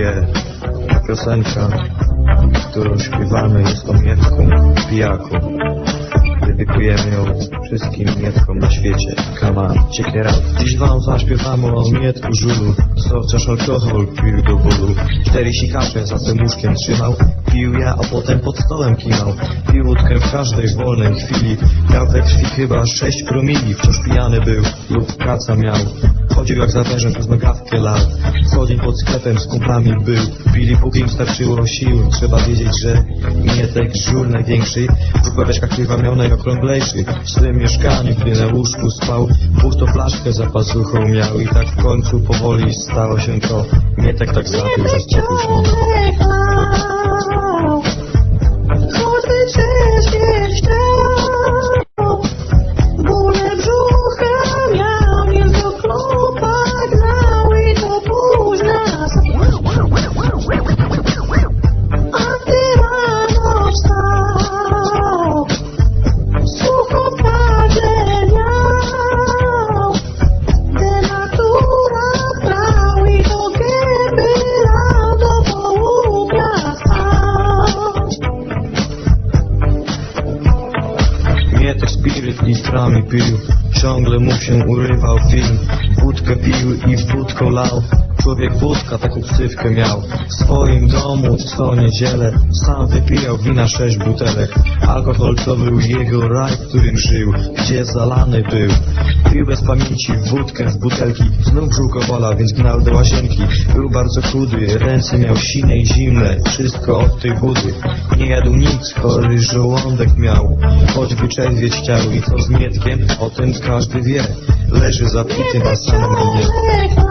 Yeah, piosenka, którą śpiewamy jest o Mietku, pijaku. Dedykujemy ją wszystkim Mietkom na świecie. It out. Dziś wam zaśpiewamy o Mietku żulu, co wciąż alkohol pił do bólu. Cztery sikacze za tym łóżkiem trzymał, pił ja, a potem pod stołem kimał. Pił łódkę w każdej wolnej chwili, miał we krwi chyba sześć promili, wciąż pijany był lub kaca miał. Chodził jak zawężem przez nogawkę lat. Co dzień pod sklepem z kumplami był. Pili póki im starczyło sił. Trzeba wiedzieć, że Mietek żul największy. W ławeczkach piwa miał najokrąglejszy. W swym mieszkaniu, gdy na łóżku spał Pustą flaszkę za pasuchą miał. I tak w końcu powoli stało się to. Mietek tak zapił, że spokój śnił Mietek spiryt litrami pił. Ciągle mu się urywał film. Wódkę pił i w wódką lał Człowiek wódka taką ksywkę miał. W swoim domu co niedzielę Sam wypijał wina sześć butelek. Alkohol to był jego raj, w którym żył Gdzie zalany był. Pił bez pamięci wódkę z butelki Znów brzucho bola, więc gnał do łazienki. Był bardzo chudy, ręce miał sine i zimne Wszystko od tej budy. Nie jadł nic, chory żołądek miał. Choć wyczerwieć chciał i co z Mietkiem O tym każdy wie. Leży zapity na samym dnie